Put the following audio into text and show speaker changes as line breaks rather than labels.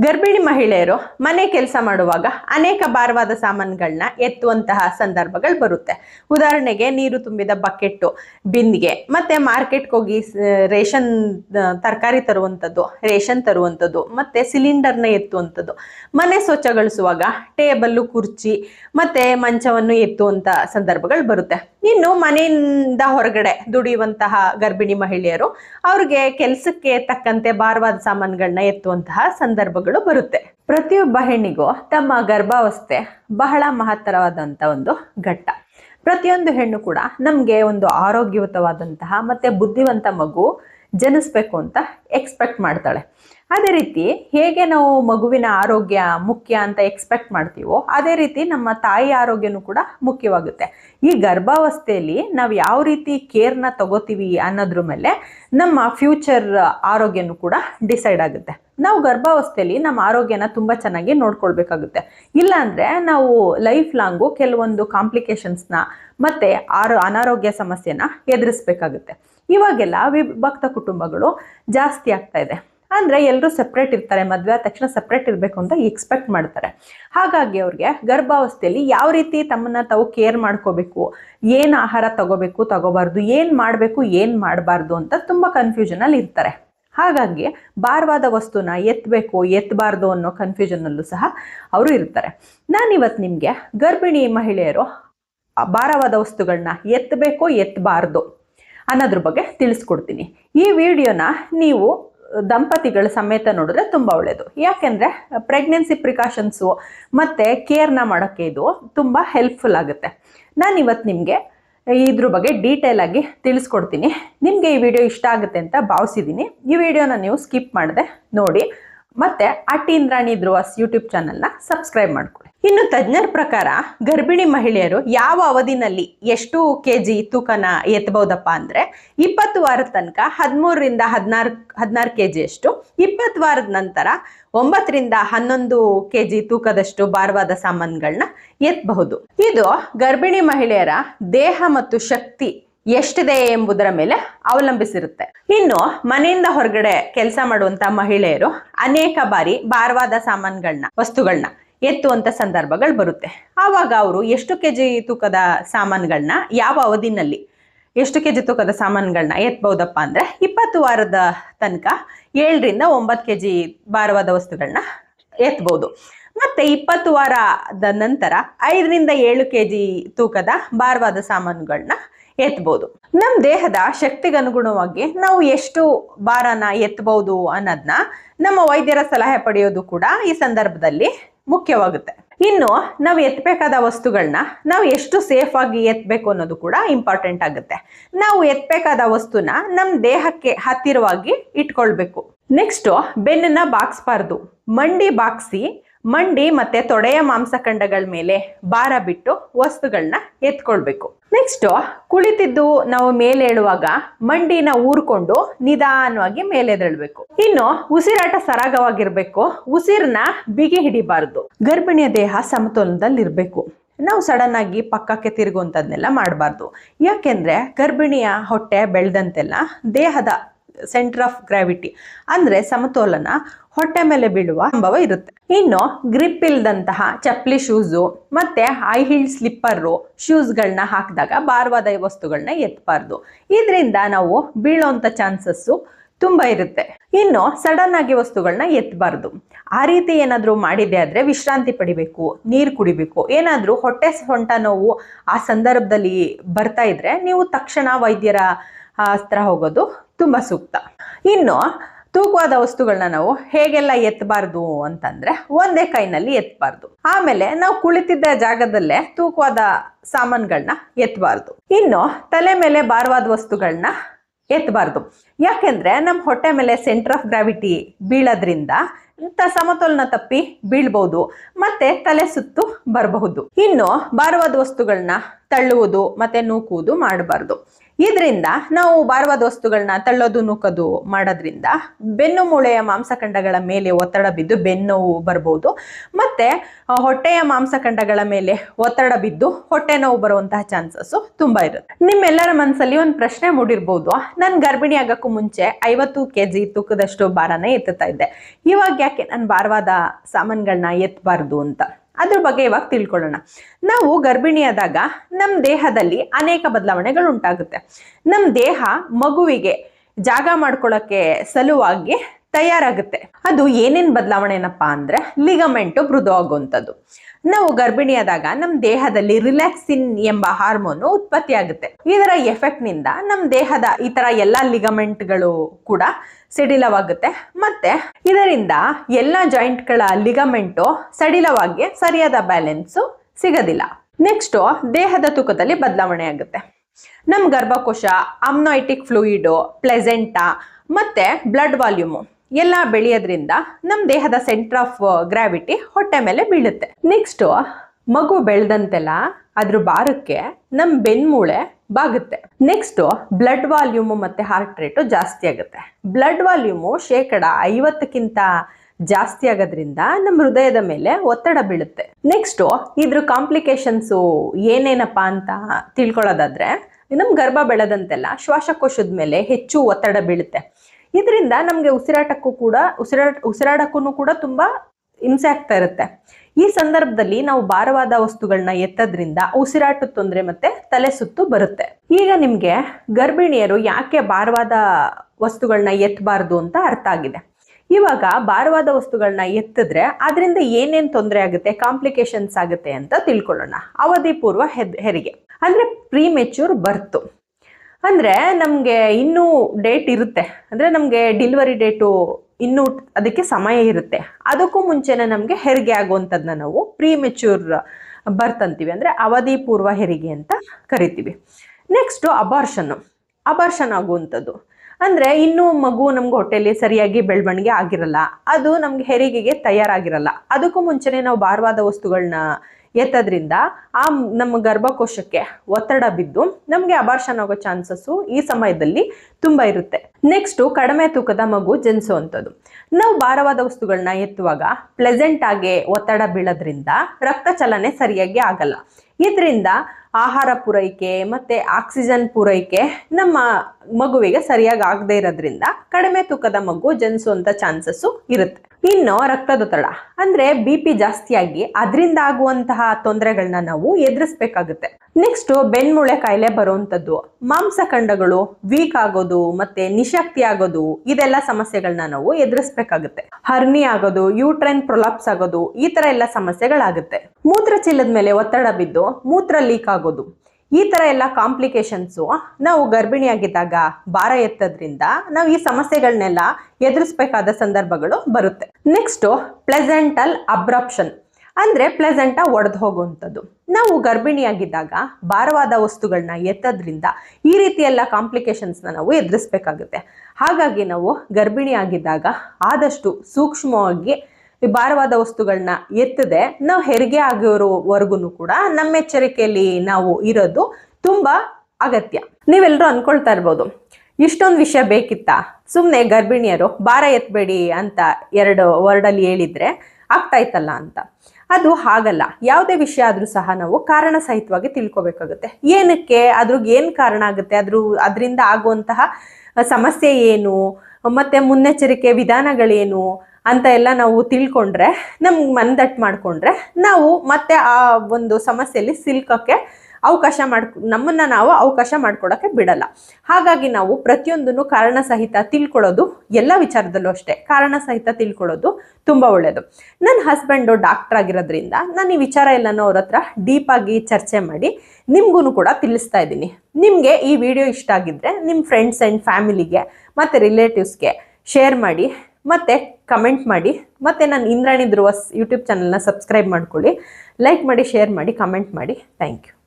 ಗರ್ಭಿಣಿ ಮಹಿಳೆಯರು ಮನೆ ಕೆಲಸ ಮಾಡುವಾಗ ಅನೇಕ ಭಾರವಾದ ಸಾಮಾನುಗಳನ್ನ ಎತ್ತುವಂತಹ ಸಂದರ್ಭಗಳು ಬರುತ್ತೆ. ಉದಾಹರಣೆಗೆ ನೀರು ತುಂಬಿದ ಬಕೆಟ್ಟು, ಬಿಂದಿಗೆ, ಮತ್ತೆ ಮಾರ್ಕೆಟ್ಗೆ ಹೋಗಿ ರೇಷನ್ ತರಕಾರಿ ತರುವಂಥದ್ದು, ರೇಷನ್ ತರುವಂಥದ್ದು, ಮತ್ತೆ ಸಿಲಿಂಡರ್ನ ಎತ್ತುವಂಥದ್ದು. ಮನೆ ಸ್ವಚ್ಛಗೊಳಿಸುವಾಗ ಟೇಬಲ್ಲು, ಕುರ್ಚಿ, ಮತ್ತೆ ಮಂಚವನ್ನು ಎತ್ತುವಂಥ ಸಂದರ್ಭಗಳು ಬರುತ್ತೆ. ಇನ್ನು ಮನೆಯಿಂದ ಹೊರಗಡೆ ದುಡಿಯುವಂತಹ ಗರ್ಭಿಣಿ ಮಹಿಳೆಯರು ಅವ್ರಿಗೆ ಕೆಲಸಕ್ಕೆ ತಕ್ಕಂತೆ ಭಾರವಾದ ಸಾಮಾನುಗಳನ್ನ ಎತ್ತುವಂತಹ ಸಂದರ್ಭಗಳು ಬರುತ್ತೆ. ಪ್ರತಿಯೊಬ್ಬ ಹೆಣ್ಣಿಗೂ ತಮ್ಮ ಗರ್ಭಾವಸ್ಥೆ ಬಹಳ ಮಹತ್ತರವಾದಂಥ ಒಂದು ಘಟ್ಟ. ಪ್ರತಿಯೊಂದು ಹೆಣ್ಣು ಕೂಡ ನಮಗೆ ಒಂದು ಆರೋಗ್ಯಯುತವಾದಂತಹ ಮತ್ತೆ ಬುದ್ಧಿವಂತ ಮಗು ಜನಿಸ್ಬೇಕು ಅಂತ ಎಕ್ಸ್ಪೆಕ್ಟ್ ಮಾಡ್ತಾಳೆ. ಅದೇ ರೀತಿ ಹೇಗೆ ನಾವು ಮಗುವಿನ ಆರೋಗ್ಯ ಮುಖ್ಯ ಅಂತ ಎಕ್ಸ್ಪೆಕ್ಟ್ ಮಾಡ್ತೀವೋ ಅದೇ ರೀತಿ ನಮ್ಮ ತಾಯಿ ಆರೋಗ್ಯನೂ ಕೂಡ ಮುಖ್ಯವಾಗುತ್ತೆ. ಈ ಗರ್ಭಾವಸ್ಥೆಯಲ್ಲಿ ನಾವು ಯಾವ ರೀತಿ ಕೇರ್ನ ತಗೋತೀವಿ ಅನ್ನೋದ್ರ ಮೇಲೆ ನಮ್ಮ ಫ್ಯೂಚರ್ ಆರೋಗ್ಯನೂ ಕೂಡ ಡಿಸೈಡ್ ಆಗುತ್ತೆ. ನಾವು ಗರ್ಭಾವಸ್ಥೆಯಲ್ಲಿ ನಮ್ಮ ಆರೋಗ್ಯನ ತುಂಬ ಚೆನ್ನಾಗಿ ನೋಡ್ಕೊಳ್ಬೇಕಾಗುತ್ತೆ. ಇಲ್ಲಾಂದರೆ ನಾವು ಲೈಫ್ ಲಾಂಗು ಕೆಲವೊಂದು ಕಾಂಪ್ಲಿಕೇಶನ್ಸ್ನ ಮತ್ತು ಆರೋ, ಅನಾರೋಗ್ಯ ಸಮಸ್ಯೆನ ಎದುರಿಸ್ಬೇಕಾಗುತ್ತೆ. ಇವಾಗೆಲ್ಲ ವಿಭಕ್ತ ಕುಟುಂಬಗಳು ಜಾಸ್ತಿ ಆಗ್ತಾ ಇದೆ. ಅಂದರೆ ಎಲ್ಲರೂ ಸಪ್ರೇಟ್ ಇರ್ತಾರೆ, ಮದುವೆ ಆದ ತಕ್ಷಣ ಸಪ್ರೇಟ್ ಇರಬೇಕು ಅಂತ ಎಕ್ಸ್ಪೆಕ್ಟ್ ಮಾಡ್ತಾರೆ. ಹಾಗಾಗಿ ಅವ್ರಿಗೆ ಗರ್ಭಾವಸ್ಥೆಯಲ್ಲಿ ಯಾವ ರೀತಿ ತಮ್ಮನ್ನ ತಾವು ಕೇರ್ ಮಾಡ್ಕೋಬೇಕು, ಏನು ಆಹಾರ ತಗೋಬೇಕು, ತಗೋಬಾರ್ದು, ಏನು ಮಾಡಬೇಕು, ಏನು ಮಾಡಬಾರ್ದು ಅಂತ ತುಂಬ ಕನ್ಫ್ಯೂಷನಲ್ಲಿ ಇರ್ತಾರೆ. ಹಾಗಾಗಿ ಭಾರವಾದ ವಸ್ತುನ ಎತ್ತಬೇಕು ಎತ್ತಬಾರ್ದು ಅನ್ನೋ ಕನ್ಫ್ಯೂಷನಲ್ಲೂ ಸಹ ಅವರು ಇರ್ತಾರೆ. ನಾನಿವತ್ತು ನಿಮಗೆ ಗರ್ಭಿಣಿ ಮಹಿಳೆಯರು ಭಾರವಾದ ವಸ್ತುಗಳನ್ನ ಎತ್ತಬೇಕು ಎತ್ತಬಾರ್ದು ಅನ್ನೋದ್ರ ಬಗ್ಗೆ ತಿಳಿಸ್ಕೊಡ್ತೀನಿ. ಈ ವಿಡಿಯೋನ ನೀವು ದಂಪತಿಗಳ ಸಮೇತ ನೋಡಿದ್ರೆ ತುಂಬ ಒಳ್ಳೆಯದು ಯಾಕೆಂದರೆ ಪ್ರೆಗ್ನೆನ್ಸಿ ಪ್ರಿಕಾಷನ್ಸು ಮತ್ತು ಕೇರ್ನ ಮಾಡೋಕ್ಕೆ ಇದು ತುಂಬ ಹೆಲ್ಪ್ಫುಲ್ ಆಗುತ್ತೆ. ನಾನು ಇವತ್ತು ನಿಮಗೆ ಇದ್ರ ಬಗ್ಗೆ ಡೀಟೇಲ್ ಆಗಿ ತಿಳಿಸ್ಕೊಡ್ತೀನಿ. ನಿಮಗೆ ಈ ವಿಡಿಯೋ ಇಷ್ಟ ಆಗುತ್ತೆ ಅಂತ ಭಾವಿಸಿದ್ದೀನಿ. ಈ ವಿಡಿಯೋನ ನೀವು ಸ್ಕಿಪ್ ಮಾಡದೆ ನೋಡಿ. ಮತ್ತೆ ಅಟ್ಟಿ ಇಂದ್ರಾಣಿ ಧ್ರುವಸ್ ಯೂಟ್ಯೂಬ್ ಚಾನಲ್ನ ಸಬ್ಸ್ಕ್ರೈಬ್ ಮಾಡ್ಕೊಳ್ಳಿ ಇನ್ನು ತಜ್ಞರ ಪ್ರಕಾರ ಗರ್ಭಿಣಿ ಮಹಿಳೆಯರು ಯಾವ ಅವಧಿನಲ್ಲಿ ಎಷ್ಟು ಕೆ ಜಿ ತೂಕನ ಎತ್ತಬಹುದಪ್ಪ ಅಂದ್ರೆ ಇಪ್ಪತ್ತು ವಾರದ ತನಕ ಹದಿಮೂರರಿಂದ ಹದಿನಾರು ಹದಿನಾರು ಕೆ ಜಿಯಷ್ಟು ಇಪ್ಪತ್ತು ವಾರದ ನಂತರ ಒಂಬತ್ತರಿಂದ ಹನ್ನೊಂದು ಕೆ ಜಿ ತೂಕದಷ್ಟು ಭಾರವಾದ ಸಾಮಾನುಗಳನ್ನ ಎತ್ತಬಹುದು ಇದು ಗರ್ಭಿಣಿ ಮಹಿಳೆಯರ ದೇಹ ಮತ್ತು ಶಕ್ತಿ ಎಷ್ಟಿದೆ ಎಂಬುದರ ಮೇಲೆ ಅವಲಂಬಿಸಿರುತ್ತೆ. ಇನ್ನು ಮನೆಯಿಂದ ಹೊರಗಡೆ ಕೆಲಸ ಮಾಡುವಂತ ಮಹಿಳೆಯರು ಅನೇಕ ಬಾರಿ ಭಾರವಾದ ಸಾಮಾನುಗಳನ್ನ ವಸ್ತುಗಳನ್ನ ಎತ್ತುವಂತ ಸಂದರ್ಭಗಳು ಬರುತ್ತೆ. ಆವಾಗ ಅವರು ಎಷ್ಟು ಕೆ ಜಿ ತೂಕದ ಸಾಮಾನುಗಳನ್ನ ಯಾವ ಅವಧಿನಲ್ಲಿ ಎಷ್ಟು ಕೆ ಜಿ ತೂಕದ ಸಾಮಾನುಗಳನ್ನ ಎತ್ಬಹುದಪ್ಪ ಅಂದರೆ ಇಪ್ಪತ್ತು ವಾರದ ತನಕ ಏಳರಿಂದ ಒಂಬತ್ತು ಕೆ ಜಿ ಭಾರವಾದ ವಸ್ತುಗಳನ್ನ ಎತ್ತಬಹುದು ಮತ್ತೆ ಇಪ್ಪತ್ತು ವಾರದ ನಂತರ ಐದರಿಂದ ಏಳು ಕೆ ಜಿ ತೂಕದ ಭಾರವಾದ ಸಾಮಾನುಗಳನ್ನ ಎತ್ತಬಹುದು ನಮ್ಮ ದೇಹದ ಶಕ್ತಿಗೆ ಅನುಗುಣವಾಗಿ ನಾವು ಎಷ್ಟು ಭಾರನ ಎತ್ತಬಹುದು ಅನ್ನೋದನ್ನ ನಮ್ಮ ವೈದ್ಯರ ಸಲಹೆ ಪಡೆಯೋದು ಕೂಡ ಈ ಸಂದರ್ಭದಲ್ಲಿ ಮುಖ್ಯವಾಗುತ್ತೆ. ಇನ್ನು ನಾವು ಎತ್ತಬೇಕಾದ ವಸ್ತುಗಳನ್ನ ನಾವು ಎಷ್ಟು ಸೇಫ್ ಆಗಿ ಎತ್ತಬೇಕು ಅನ್ನೋದು ಕೂಡ ಇಂಪಾರ್ಟೆಂಟ್ ಆಗುತ್ತೆ. ನಾವು ಎತ್ತಬೇಕಾದ ವಸ್ತುನ ನಮ್ಮ ದೇಹಕ್ಕೆ ಹತ್ತಿರವಾಗಿ ಇಟ್ಕೊಳ್ಬೇಕು. ನೆಕ್ಸ್ಟ್ ಬೆನ್ನನ್ನ ಬಾಗಿಸ್ಬಾರ್ದು ಮಂಡಿ ಬಾಗ್ಸಿ ಮಂಡಿ ಮತ್ತೆ ತೊಡೆಯ ಮಾಂಸಖಂಡಗಳ ಮೇಲೆ ಭಾರ ಬಿಟ್ಟು ವಸ್ತುಗಳನ್ನ ಎತ್ಕೊಳ್ಬೇಕು. ನೆಕ್ಸ್ಟ್ ಕುಳಿತಿದ್ದು ನಾವು ಮೇಲೇಳುವಾಗ ಮಂಡಿನ ಊರ್ಕೊಂಡು ನಿಧಾನವಾಗಿ ಮೇಲೆದೇಳ್ಬೇಕು ಇನ್ನು ಉಸಿರಾಟ ಸರಾಗವಾಗಿರ್ಬೇಕು. ಉಸಿರನ್ನ ಬಿಗಿ ಹಿಡಿಬಾರ್ದು. ಗರ್ಭಿಣಿಯ ದೇಹ ಸಮತೋಲನದಲ್ಲಿ ಇರಬೇಕು ನಾವು ಸಡನ್ ಆಗಿ ಪಕ್ಕಕ್ಕೆ ತಿರುಗುವಂಥದ್ನೆಲ್ಲ ಮಾಡಬಾರ್ದು. ಯಾಕೆಂದ್ರೆ ಗರ್ಭಿಣಿಯ ಹೊಟ್ಟೆ ಬೆಳೆದಂತೆಲ್ಲ ದೇಹದ ಸೆಂಟರ್ ಆಫ್ ಗ್ರಾವಿಟಿ ಅಂದ್ರೆ ಸಮತೋಲನ ಹೊಟ್ಟೆ ಮೇಲೆ ಬೀಳುವ ಸಂಭವ ಇರುತ್ತೆ. ಇನ್ನು ಗ್ರಿಪ್ ಇಲ್ದಂತಹ ಚಪ್ಪಲಿ ಶೂಸು ಮತ್ತೆ ಹೈ ಹೀಲ್ ಸ್ಲಿಪ್ಪರು ಶೂಸ್ಗಳನ್ನ ಹಾಕಿದಾಗ ಭಾರವಾದ ವಸ್ತುಗಳನ್ನ ಎತ್ತಬಾರ್ದು ಇದರಿಂದ ನಾವು ಬೀಳೋಂಥ ಚಾನ್ಸಸ್ಸು ತುಂಬ ಇರುತ್ತೆ. ಇನ್ನು ಸಡನ್ ಆಗಿ ವಸ್ತುಗಳನ್ನ ಎತ್ತಬಾರ್ದು ಆ ರೀತಿ ಏನಾದರೂ ಮಾಡಿದೆ ಆದರೆ ವಿಶ್ರಾಂತಿ ಪಡಿಬೇಕು, ನೀರು ಕುಡಿಬೇಕು, ಏನಾದರೂ ಹೊಟ್ಟೆ ಸೊಂಟ ನೋವು ಆ ಸಂದರ್ಭದಲ್ಲಿ ಬರ್ತಾ ಇದ್ರೆ ನೀವು ತಕ್ಷಣ ವೈದ್ಯರ ಹತ್ರ ಹೋಗೋದು ತುಂಬ ಸೂಕ್ತ. ಇನ್ನು ತೂಕವಾದ ವಸ್ತುಗಳನ್ನ ನಾವು ಹೇಗೆಲ್ಲ ಎತ್ತಬಾರ್ದು ಅಂತಂದ್ರೆ ಒಂದೇ ಕೈನಲ್ಲಿ ಎತ್ತಬಾರ್ದು ಆಮೇಲೆ ನಾವು ಕುಳಿತಿದ್ದ ಜಾಗದಲ್ಲೇ ತೂಕವಾದ ಸಾಮಾನುಗಳನ್ನ ಎತ್ತಬಾರ್ದು ಇನ್ನು ತಲೆ ಮೇಲೆ ಭಾರವಾದ ವಸ್ತುಗಳನ್ನ ಎತ್ತಬಾರ್ದು ಯಾಕೆಂದ್ರೆ ನಮ್ಮ ಹೊಟ್ಟೆ ಮೇಲೆ ಸೆಂಟರ್ ಆಫ್ ಗ್ರಾವಿಟಿ ಬೀಳೋದ್ರಿಂದ ಇಂಥ ಸಮತೋಲನ ತಪ್ಪಿ ಬೀಳ್ಬಹುದು ಮತ್ತೆ ತಲೆ ಸುತ್ತು ಬರಬಹುದು. ಇನ್ನು ಭಾರವಾದ ವಸ್ತುಗಳನ್ನ ತಳ್ಳುವುದು, ಮತ್ತೆ ನೂಕುವುದು ಮಾಡಬಾರ್ದು. ಇದರಿಂದ ನಾವು ಬಾರವಾದ ವಸ್ತುಗಳನ್ನ ತಳ್ಳೋದು, ನೂಕೋದು ಮಾಡೋದ್ರಿಂದ ಬೆನ್ನು ಮೂಳೆಯ ಮಾಂಸಖಂಡಗಳ ಮೇಲೆ ಒತ್ತಡ ಬಿದ್ದು ಬೆನ್ನೋವು ಬರ್ಬೋದು. ಮತ್ತೆ ಹೊಟ್ಟೆಯ ಮಾಂಸಖಂಡಗಳ ಮೇಲೆ ಒತ್ತಡ ಬಿದ್ದು ಹೊಟ್ಟೆ ನೋವು ಬರುವಂತಹ ಚಾನ್ಸಸ್ಸು ತುಂಬಾ ಇರುತ್ತೆ. ನಿಮ್ಮೆಲ್ಲರ ಮನಸ್ಸಲ್ಲಿ ಒಂದು ಪ್ರಶ್ನೆ ಮೂಡಿರ್ಬೋದು. ನಾನು ಗರ್ಭಿಣಿ ಆಗೋಕ್ಕೂ ಮುಂಚೆ ಐವತ್ತು ಕೆ ಜಿ ತೂಕದಷ್ಟು ಭಾರನೇ ಎತ್ತುತ್ತಾ ಇದ್ದೆ. ಇವಾಗ ಯಾಕೆ ನಾನು ಭಾರವಾದ ಸಾಮಾನುಗಳನ್ನ ಎತ್ತಬಾರ್ದು ಅಂತ? ಅದ್ರ ಬಗ್ಗೆ ಇವಾಗ ತಿಳ್ಕೊಳ್ಳೋಣ. ನಾವು ಗರ್ಭಿಣಿಯಾದಾಗ ನಮ್ಮ ದೇಹದಲ್ಲಿ ಅನೇಕ ಬದಲಾವಣೆಗಳು ಉಂಟಾಗುತ್ತೆ. ನಮ್ಮ ದೇಹ ಮಗುವಿಗೆ ಜಾಗ ಮಾಡ್ಕೊಳ್ಳೋಕ್ಕೆ ಸಲುವಾಗಿ ತಯಾರಾಗುತ್ತೆ. ಅದು ಏನೇನು ಬದಲಾವಣೆ ಏನಪ್ಪಾ ಅಂದ್ರೆ ಲಿಗಮೆಂಟು ಮೃದು ಆಗುವಂಥದ್ದು ನಾವು ಗರ್ಭಿಣಿಯಾದಾಗ ನಮ್ಮ ದೇಹದಲ್ಲಿ ರಿಲ್ಯಾಕ್ಸಿನ್ ಎಂಬ ಹಾರ್ಮೋನು ಉತ್ಪತ್ತಿ ಆಗುತ್ತೆ ಇದರ ಎಫೆಕ್ಟ್ನಿಂದ ನಮ್ಮ ದೇಹದ ಈ ಥರ ಎಲ್ಲ ಲಿಗಮೆಂಟ್ಗಳು ಕೂಡ ಸಡಿಲವಾಗುತ್ತೆ. ಮತ್ತೆ ಇದರಿಂದ ಎಲ್ಲ ಜಾಯಿಂಟ್ಗಳ ಲಿಗಮೆಂಟು ಸಡಿಲವಾಗಿ ಸರಿಯಾದ ಬ್ಯಾಲೆನ್ಸು ಸಿಗೋದಿಲ್ಲ. ನೆಕ್ಸ್ಟ್ ದೇಹದ ತೂಕದಲ್ಲಿ ಬದಲಾವಣೆ ಆಗುತ್ತೆ. ನಮ್ಮ ಗರ್ಭಕೋಶ ಅಮ್ನೋಯಿಟಿಕ್ ಫ್ಲೂಯಿಡು ಪ್ಲೆಸೆಂಟಾ ಮತ್ತೆ ಬ್ಲಡ್ ವಾಲ್ಯೂಮು ಎಲ್ಲ ಬೆಳೆಯೋದ್ರಿಂದ ನಮ್ಮ ದೇಹದ ಸೆಂಟರ್ ಆಫ್ ಗ್ರಾವಿಟಿ ಹೊಟ್ಟೆ ಮೇಲೆ ಬೀಳುತ್ತೆ. ನೆಕ್ಸ್ಟು ಮಗು ಬೆಳೆದಂತೆಲ್ಲ ಅದ್ರ ಭಾರಕ್ಕೆ ನಮ್ಮ ಬೆನ್ಮೂಳೆ ಬಾಗುತ್ತೆ. ನೆಕ್ಸ್ಟು ಬ್ಲಡ್ ವಾಲ್ಯೂಮು ಮತ್ತೆ ಹಾರ್ಟ್ ರೇಟು ಜಾಸ್ತಿ ಆಗುತ್ತೆ. ಬ್ಲಡ್ ವಾಲ್ಯೂಮು ಶೇಕಡ ಐವತ್ತಕ್ಕಿಂತ ಜಾಸ್ತಿ ಆಗೋದ್ರಿಂದ ನಮ್ಮ ಹೃದಯದ ಮೇಲೆ ಒತ್ತಡ ಬೀಳುತ್ತೆ. ನೆಕ್ಸ್ಟು ಇದ್ರ ಕಾಂಪ್ಲಿಕೇಶನ್ಸು ಏನೇನಪ್ಪ ಅಂತ ತಿಳ್ಕೊಳ್ಳೋದಾದ್ರೆ ನಮ್ಮ ಗರ್ಭ ಬೆಳೆದಂತೆಲ್ಲ ಶ್ವಾಸಕೋಶದ ಮೇಲೆ ಹೆಚ್ಚು ಒತ್ತಡ ಬೀಳುತ್ತೆ. ಇದರಿಂದ ನಮಗೆ ಉಸಿರಾಟಕ್ಕೂ ಕೂಡ ಉಸಿರಾಟ ಉಸಿರಾಡಕ್ಕೂ ಕೂಡ ತುಂಬ ಹಿಂಸೆ ಆಗ್ತಾ ಇರುತ್ತೆ. ಈ ಸಂದರ್ಭದಲ್ಲಿ ನಾವು ಭಾರವಾದ ವಸ್ತುಗಳನ್ನ ಎತ್ತದ್ರಿಂದ ಉಸಿರಾಟ ತೊಂದರೆ ಮತ್ತೆ ತಲೆ ಸುತ್ತು ಬರುತ್ತೆ. ಈಗ ನಿಮ್ಗೆ ಗರ್ಭಿಣಿಯರು ಯಾಕೆ ಭಾರವಾದ ವಸ್ತುಗಳನ್ನ ಎತ್ತಬಾರ್ದು ಅಂತ ಅರ್ಥ ಆಗಿದೆ. ಇವಾಗ ಭಾರವಾದ ವಸ್ತುಗಳನ್ನ ಎತ್ತಿದ್ರೆ ಅದರಿಂದ ಏನೇನ್ ತೊಂದರೆ ಆಗುತ್ತೆ ಕಾಂಪ್ಲಿಕೇಶನ್ಸ್ ಆಗುತ್ತೆ ಅಂತ ತಿಳ್ಕೊಳ್ಳೋಣ. ಅವಧಿ ಪೂರ್ವ ಹೆರಿಗೆ. ಅಂದ್ರೆ ಪ್ರೀ ಮೆಚೂರ್ ಬರ್ತು ಅಂದ್ರೆ ನಮಗೆ ಇನ್ನೂ ಡೇಟ್ ಇರುತ್ತೆ. ಅಂದರೆ ನಮಗೆ ಡಿಲ್ವರಿ ಡೇಟು ಇನ್ನೂ ಅದಕ್ಕೆ ಸಮಯ ಇರುತ್ತೆ. ಅದಕ್ಕೂ ಮುಂಚೆನೆ ನಮಗೆ ಹೆರಿಗೆ ಆಗುವಂಥದ್ದನ್ನ ನಾವು ಪ್ರೀ ಮೆಚ್ಯೂರ್ ಬರ್ತ್ ಅಂತೀವಿ. ಅಂದರೆ ಅವಧಿ ಪೂರ್ವ ಹೆರಿಗೆ ಅಂತ ಕರಿತೀವಿ. ನೆಕ್ಸ್ಟು ಅಬಾರ್ಷನ್ನು ಅಬಾರ್ಷನ್ ಆಗುವಂಥದ್ದು. ಅಂದರೆ ಇನ್ನೂ ಮಗು ನಮ್ಗೆ ಹೊಟ್ಟೆಯಲ್ಲಿ ಸರಿಯಾಗಿ ಬೆಳವಣಿಗೆ ಆಗಿರಲ್ಲ. ಅದು ನಮ್ಗೆ ಹೆರಿಗೆಗೆ ತಯಾರಾಗಿರಲ್ಲ. ಅದಕ್ಕೂ ಮುಂಚೆನೆ ನಾವು ಭಾರವಾದ ವಸ್ತುಗಳನ್ನ ಎತ್ತದ್ರಿಂದ ಆ ನಮ್ಮ ಗರ್ಭಕೋಶಕ್ಕೆ ಒತ್ತಡ ಬಿದ್ದು ನಮಗೆ ಅಬಾರ್ಷನ್ ಆಗೋ ಚಾನ್ಸಸ್ಸು ಈ ಸಮಯದಲ್ಲಿ ತುಂಬ ಇರುತ್ತೆ. ನೆಕ್ಸ್ಟು ಕಡಿಮೆ ತೂಕದ ಮಗು ಜನಿಸುವಂಥದ್ದು ನಾವು ಭಾರವಾದ ವಸ್ತುಗಳನ್ನ ಎತ್ತುವಾಗ ಪ್ಲೆಸೆಂಟ್ ಆಗಿ ಒತ್ತಡ ಬೀಳೋದ್ರಿಂದ ರಕ್ತ ಚಲನೆ ಸರಿಯಾಗಿ ಆಗಲ್ಲ. ಇದರಿಂದ ಆಹಾರ ಪೂರೈಕೆ ಮತ್ತೆ ಆಕ್ಸಿಜನ್ ಪೂರೈಕೆ ನಮ್ಮ ಮಗುವಿಗೆ ಸರಿಯಾಗಿ ಆಗದೇ ಇರೋದ್ರಿಂದ ಕಡಿಮೆ ತೂಕದ ಮಗು ಜನಿಸುವಂತ ಚಾನ್ಸಸ್ಸು ಇರುತ್ತೆ. ಇನ್ನು ರಕ್ತದೊತ್ತಡ ಅಂದ್ರೆ ಬಿ ಪಿ ಜಾಸ್ತಿಯಾಗಿ ಅದರಿಂದ ಆಗುವಂತಹ ತೊಂದರೆಗಳನ್ನ ನಾವು ಎದುರಿಸ್ಬೇಕಾಗುತ್ತೆ. ನೆಕ್ಸ್ಟ್ ಬೆನ್ಮೂಳೆ ಕಾಯಿಲೆ ಬರುವಂಥದ್ದು. ಮಾಂಸಖಂಡಗಳು ವೀಕ್ ಆಗೋದು ಮತ್ತೆ ನಿಶಕ್ತಿ ಆಗೋದು, ಇದೆಲ್ಲ ಸಮಸ್ಯೆಗಳನ್ನ ನಾವು ಎದುರಿಸ್ಬೇಕಾಗುತ್ತೆ. ಹರ್ನಿ ಆಗೋದು ಯೂಟ್ರೈನ್ ಪ್ರೊಲಾಪ್ಸ್ ಆಗೋದು, ಈ ತರ ಎಲ್ಲ ಸಮಸ್ಯೆಗಳಾಗುತ್ತೆ. ಮೂತ್ರಚೀಲದ ಮೇಲೆ ಒತ್ತಡ ಬಿದ್ದು ಮೂತ್ರ ಲೀಕ್ ಆಗೋದು. ಈ ತರ ಎಲ್ಲ ಕಾಂಪ್ಲಿಕೇಶನ್ಸು ನಾವು ಗರ್ಭಿಣಿಯಾಗಿದ್ದಾಗ ಭಾರ ಎತ್ತದ್ರಿಂದ ನಾವು ಈ ಸಮಸ್ಯೆಗಳನ್ನೆಲ್ಲ ಎದುರಿಸ್ಬೇಕಾದ ಸಂದರ್ಭಗಳು ಬರುತ್ತೆ. ನೆಕ್ಸ್ಟ್ ಪ್ಲೆಸೆಂಟಲ್ ಅಬ್ರಾಪ್ಷನ್ ಅಂದ್ರೆ ಪ್ಲೆಸೆಂಟ ಒಡೆದು ಹೋಗುವಂಥದ್ದು. ನಾವು ಗರ್ಭಿಣಿಯಾಗಿದ್ದಾಗ ಭಾರವಾದ ವಸ್ತುಗಳನ್ನ ಎತ್ತದ್ರಿಂದ ಈ ರೀತಿ ಎಲ್ಲ ಕಾಂಪ್ಲಿಕೇಶನ್ಸ್ನ ನಾವು ಎದುರಿಸ್ಬೇಕಾಗುತ್ತೆ. ಹಾಗಾಗಿ ನಾವು ಗರ್ಭಿಣಿಯಾಗಿದ್ದಾಗ ಆದಷ್ಟು ಸೂಕ್ಷ್ಮವಾಗಿ ಈ ಭಾರವಾದ ವಸ್ತುಗಳನ್ನ ಎತ್ತದೆ. ನಾವು ಹೆರಿಗೆ ಆಗಿರೋವರೆಗೂ ಕೂಡ ನಮ್ಮ ಎಚ್ಚರಿಕೆಯಲ್ಲಿ ನಾವು ಇರೋದು ತುಂಬಾ ಅಗತ್ಯ. ನೀವೆಲ್ಲರೂ ಅನ್ಕೊಳ್ತಾ ಇರ್ಬೋದು, ಇಷ್ಟೊಂದು ವಿಷಯ ಬೇಕಿತ್ತಾ? ಸುಮ್ಮನೆ ಗರ್ಭಿಣಿಯರು, ಭಾರ ಎತ್ತಬೇಡಿ ಅಂತ ಎರಡು ವರ್ಡಲ್ಲಿ ಹೇಳಿದ್ರೆ ಆಗ್ತಾ ಇತ್ತಲ್ಲ ಅಂತ. ಅದು ಹಾಗಲ್ಲ. ಯಾವುದೇ ವಿಷಯ ಆದರೂ ಸಹ ನಾವು ಕಾರಣ ಸಹಿತವಾಗಿ ತಿಳ್ಕೊಬೇಕಾಗುತ್ತೆ. ಏನಕ್ಕೆ? ಅದ್ರಿಗೆ ಏನು ಕಾರಣ ಆಗುತ್ತೆ? ಅದ್ರ, ಅದರಿಂದ ಆಗುವಂತಹ ಸಮಸ್ಯೆ ಏನು? ಮತ್ತೆ ಮುನ್ನೆಚ್ಚರಿಕೆ ವಿಧಾನಗಳೇನು? ಅಂತ ಎಲ್ಲ ನಾವು ತಿಳ್ಕೊಂಡ್ರೆ ನಮ್ಗೆ ಮನದಟ್ಟು ಮಾಡಿಕೊಂಡ್ರೆ, ನಾವು ಮತ್ತೆ ಆ ಒಂದು ಸಮಸ್ಯೆಯಲ್ಲಿ ಸಿಲ್ಕೋಕ್ಕೆ ಅವಕಾಶ ಮಾಡ್ಕೊ, ನಮ್ಮನ್ನು ನಾವು ಅವಕಾಶ ಮಾಡ್ಕೊಡೋಕ್ಕೆ ಬಿಡಲ್ಲ. ಹಾಗಾಗಿ ನಾವು ಪ್ರತಿಯೊಂದನ್ನು ಕಾರಣ ಸಹಿತ ತಿಳ್ಕೊಳ್ಳೋದು ಎಲ್ಲ ವಿಚಾರದಲ್ಲೂ ಅಷ್ಟೇ. ಕಾರಣ ಸಹಿತ ತಿಳ್ಕೊಳ್ಳೋದು ತುಂಬ ಒಳ್ಳೆಯದು ನನ್ನ ಹಸ್ಬೆಂಡು ಡಾಕ್ಟರ್ ಆಗಿರೋದ್ರಿಂದ ನಾನು ಈ ವಿಚಾರ ಎಲ್ಲನೂ ಅವ್ರ ಹತ್ರ ಡೀಪಾಗಿ ಚರ್ಚೆ ಮಾಡಿ ನಿಮಗೂ ಕೂಡ ತಿಳಿಸ್ತಾ ಇದ್ದೀನಿ. ನಿಮಗೆ ಈ ವಿಡಿಯೋ ಇಷ್ಟ ಆಗಿದ್ದರೆ ನಿಮ್ಮ ಫ್ರೆಂಡ್ಸ್ ಆ್ಯಂಡ್ ಫ್ಯಾಮಿಲಿಗೆ ಮತ್ತು ರಿಲೇಟಿವ್ಸ್ಗೆ ಶೇರ್ ಮಾಡಿ, ಮತ್ತು ಕಮೆಂಟ್ ಮಾಡಿ. ಮತ್ತು ನಾನು ಇಂದ್ರಾಣಿ ಧ್ರುವಸ್ ಯೂಟ್ಯೂಬ್ ಚಾನಲ್ನ ಸಬ್ಸ್ಕ್ರೈಬ್ ಮಾಡ್ಕೊಳ್ಳಿ. ಲೈಕ್ ಮಾಡಿ ಶೇರ್ ಮಾಡಿ ಕಮೆಂಟ್ ಮಾಡಿ. Thank you